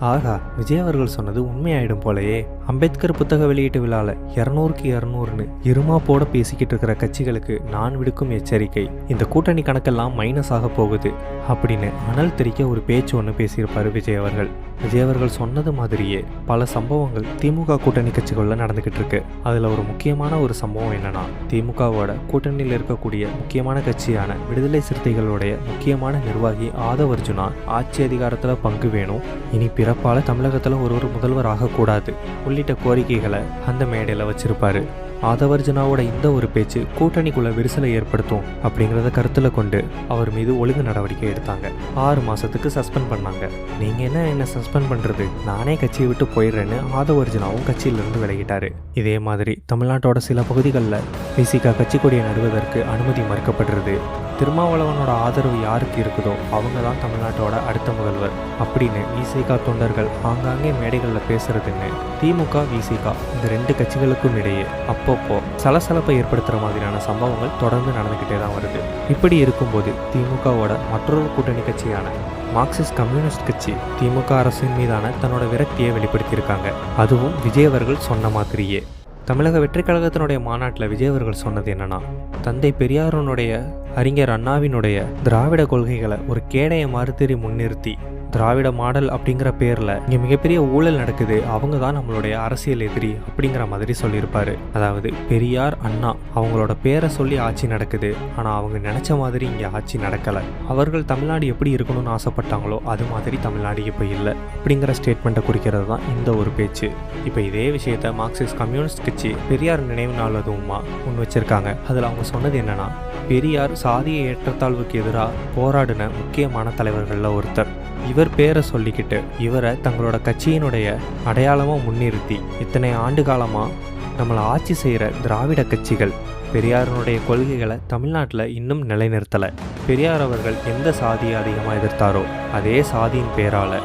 ஆகா விஜய் அவர்கள் சொன்னது உண்மையாயிடும் போலயே. அம்பேத்கர் புத்தக வெளியீட்டு விழால இரநூறுக்கு இரநூறுன்னு இருமா போட பேசிக்கிட்டு இருக்கிற கட்சிகளுக்கு நான் விடுக்கும் எச்சரிக்கை. இந்த கூட்டணி கணக்கெல்லாம் மைனஸ் ஆக போகுது. அப்படின்னு அனல் தெரிக்க ஒரு பேச்சு ஒன்று பேசியிருப்பாரு விஜய் அவர்கள். விஜய் அவர்கள் சொன்னது மாதிரியே பல சம்பவங்கள் திமுக கூட்டணி கட்சிகளில் நடந்துகிட்டு இருக்கு. அதில் ஒரு முக்கியமான ஒரு சம்பவம் என்னன்னா திமுகவோட கூட்டணியில் இருக்கக்கூடிய முக்கியமான கட்சியான விடுதலை சிறுத்தைகளுடைய முக்கியமான நிர்வாகி ஆதவர்ஜுனா ஆட்சி அதிகாரத்தில் பங்கு வேணும். இனி பிறப்பால தமிழகத்தில் ஒருவர் முதல்வர் ஆகக்கூடாது. உள்ளிட்ட கோரிக்கைகளை அந்த மேடையில் வச்சிருப்பாரு. ஆதவர்ஜுனாவோட இந்த ஒரு பேச்சு கூட்டணிக்குள்ள விரிசலை ஏற்படுத்தும் அப்படிங்கிறத கருத்தில் கொண்டு அவர் மீது ஒழுங்கு நடவடிக்கை எடுத்தாங்க. ஆறு மாசத்துக்கு சஸ்பெண்ட் பண்ணாங்க. நீங்க என்ன என்ன சஸ்பெண்ட் பண்றது? நானே கட்சியை விட்டு போயிடுறேன்னு ஆதவர்ஜுனாவும் கட்சியிலிருந்து விலகிட்டாரு. இதே மாதிரி தமிழ்நாட்டோட சில பகுதிகளில் விசிகா கட்சி கொடியை நடுவதற்கு அனுமதி மறுக்கப்படுறது திருமாவளவனோட ஆதரவு யாருக்கு இருக்குதோ அவங்க தான் தமிழ்நாட்டோட அடுத்த முதல்வர். அப்படின்னு விசிகா தொண்டர்கள் ஆங்காங்கே மேடைகளில் பேசுறதுன்னு திமுக விசிகா இந்த ரெண்டு கட்சிகளுக்கும் இடையே அப்பப்போ சலசலப்பை ஏற்படுத்துகிற மாதிரியான சம்பவங்கள் தொடர்ந்து நடந்துக்கிட்டே தான் வருது. இப்படி இருக்கும்போது திமுகவோட மற்றொரு கூட்டணி கட்சியான மார்க்சிஸ்ட் கம்யூனிஸ்ட் கட்சி திமுக அரசின் மீதான தன்னோட விரக்தியை வெளிப்படுத்தியிருக்காங்க. அதுவும் விஜய் அவர்கள் சொன்ன மாதிரியே. தமிழக வெற்றிக் கழகத்தினுடைய மாநாட்டில் விஜய் அவர்கள் சொன்னது என்னன்னா தந்தை பெரியாரனுடைய அறிஞர் அண்ணாவினுடைய திராவிட கொள்கைகளை ஒரு கேடைய மறுத்திரி முன்னிறுத்தி திராவிட மாடல் அப்படிங்கிற பேரில் இங்கே மிகப்பெரிய ஊழல் நடக்குது அவங்க தான் நம்மளுடைய அரசியல் எதிரி அப்படிங்கிற மாதிரி சொல்லியிருப்பாரு. அதாவது பெரியார் அண்ணா அவங்களோட பேரை சொல்லி ஆட்சி நடக்குது ஆனால் அவங்க நினச்ச மாதிரி இங்கே ஆட்சி நடக்கலை. அவர்கள் தமிழ்நாடு எப்படி இருக்கணும்னு ஆசைப்பட்டாங்களோ அது மாதிரி தமிழ்நாடு இப்போ இல்லை அப்படிங்கிற ஸ்டேட்மெண்ட்டை குறிக்கிறது தான் இந்த ஒரு பேச்சு. இப்போ இதே விஷயத்த மார்க்சிஸ்ட் கம்யூனிஸ்ட் கட்சி பெரியார் நினைவு நாள் அதுவுமா முன் வச்சிருக்காங்க. அதில் அவங்க சொன்னது என்னன்னா பெரியார் சாதிய ஏற்றத்தாழ்வுக்கு எதிராக போராடின முக்கியமான தலைவர்களில் ஒருத்தர். இவர் பேரை சொல்லிக்கிட்டு இவரை தங்களோட கட்சியினுடைய அடையாளமாக முன்னிறுத்தி இத்தனை ஆண்டு காலமாக நம்மளை ஆட்சி செய்கிற திராவிட கட்சிகள் பெரியாரனுடைய கொள்கைகளை தமிழ்நாட்டில் இன்னும் நிலைநிறுத்தலை. பெரியார் அவர்கள் எந்த சாதியை அதிகமாக எதிர்த்தாரோ அதே சாதியின் பேரால்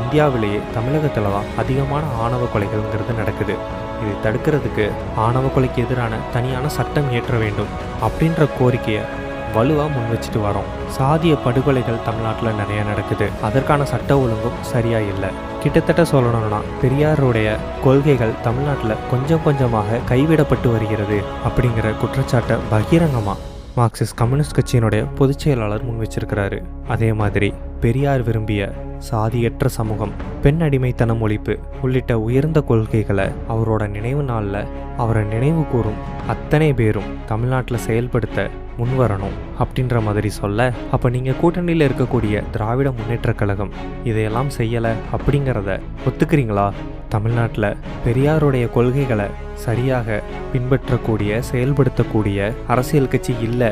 இந்தியாவிலேயே தமிழகத்தில் தான் அதிகமான ஆணவ கொலைகள்ங்கிறது நடக்குது. இதை தடுக்கிறதுக்கு ஆணவ கொலைக்கு எதிரான தனியான சட்டம் இயற்ற வேண்டும் அப்படின்ற கோரிக்கையை வலுவாக முன் வச்சுட்டு வரோம். சாதிய படுகொலைகள் தமிழ்நாட்டில் நிறைய நடக்குது. அதற்கான சட்ட ஒழுங்கும் சரியா இல்லை. கிட்டத்தட்ட சொல்லணும்னா பெரியாருடைய கொள்கைகள் தமிழ்நாட்டில் கொஞ்சம் கொஞ்சமாக கைவிடப்பட்டு வருகிறது அப்படிங்கிற குற்றச்சாட்டை பகிரங்கமாக மார்க்சிஸ்ட் கம்யூனிஸ்ட் கட்சியினுடைய பொதுச் செயலாளர் முன் வச்சிருக்கிறாரு. அதே மாதிரி பெரியார் விரும்பிய சாதியற்ற சமூகம் பெண் அடிமைத்தனம் ஒழிப்பு உள்ளிட்ட உயர்ந்த கொள்கைகளை அவரோட நினைவு நாளில் அவரை நினைவு கூறும் அத்தனை பேரும் தமிழ்நாட்டில் செயல்படுத்த முன்வரணும் அப்படின்ற மாதிரி சொல்ல அப்போ நீங்கள் கூட்டணியில் இருக்கக்கூடிய திராவிட முன்னேற்றக் கழகம் இதையெல்லாம் செய்யலை அப்படிங்கிறத ஒத்துக்கிறீங்களா? தமிழ்நாட்டில் பெரியாருடைய கொள்கைகளை சரியாக பின்பற்றக்கூடிய செயல்படுத்தக்கூடிய அரசியல் கட்சி இல்லை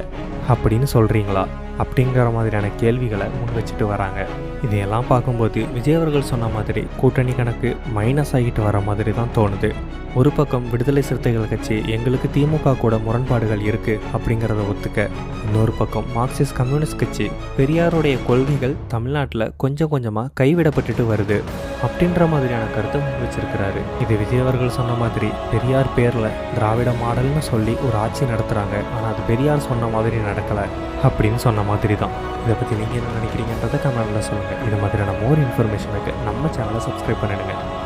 அப்படின்னு சொல்கிறீங்களா அப்படிங்கிற மாதிரியான கேள்விகளை முன் வச்சுட்டு வராங்க. இதையெல்லாம் பார்க்கும்போது விஜய் அவர்கள் சொன்ன மாதிரி கூட்டணி கணக்கு மைனஸ் ஆகிட்டு வர மாதிரி தான் தோணுது. ஒரு பக்கம் விடுதலை சிறுத்தைகள் கட்சி எங்களுக்கு திமுக கூட முரண்பாடுகள் இருக்கு அப்படிங்கிறத ஒத்துக்க. இன்னொரு பக்கம் மார்க்சிஸ்ட் கம்யூனிஸ்ட் கட்சி பெரியாருடைய கொள்கைகள் தமிழ்நாட்டில் கொஞ்சம் கொஞ்சமாக கைவிடப்பட்டுட்டு வருது அப்படின்ற மாதிரியான கருத்தை முன் வச்சிருக்கிறாரு இது விஜய் அவர்கள் சொன்ன மாதிரி பெரியார் பேரில் திராவிட மாடல்னு சொல்லி ஒரு ஆட்சி நடத்துகிறாங்க ஆனால் அது பெரியார் சொன்ன மாதிரி நடக்கலை அப்படின்னு சொன்ன மாதிரி தான் இதை பற்றி நீங்கள் என்ன நினைக்கிறீங்கன்றதை கமெண்ட்டில் சொல்லுங்கள் இது மாதிரியான மோர் இன்ஃபர்மேஷனுக்கு நம்ம சேனலை சப்ஸ்கிரைப் பண்ணிடுங்க.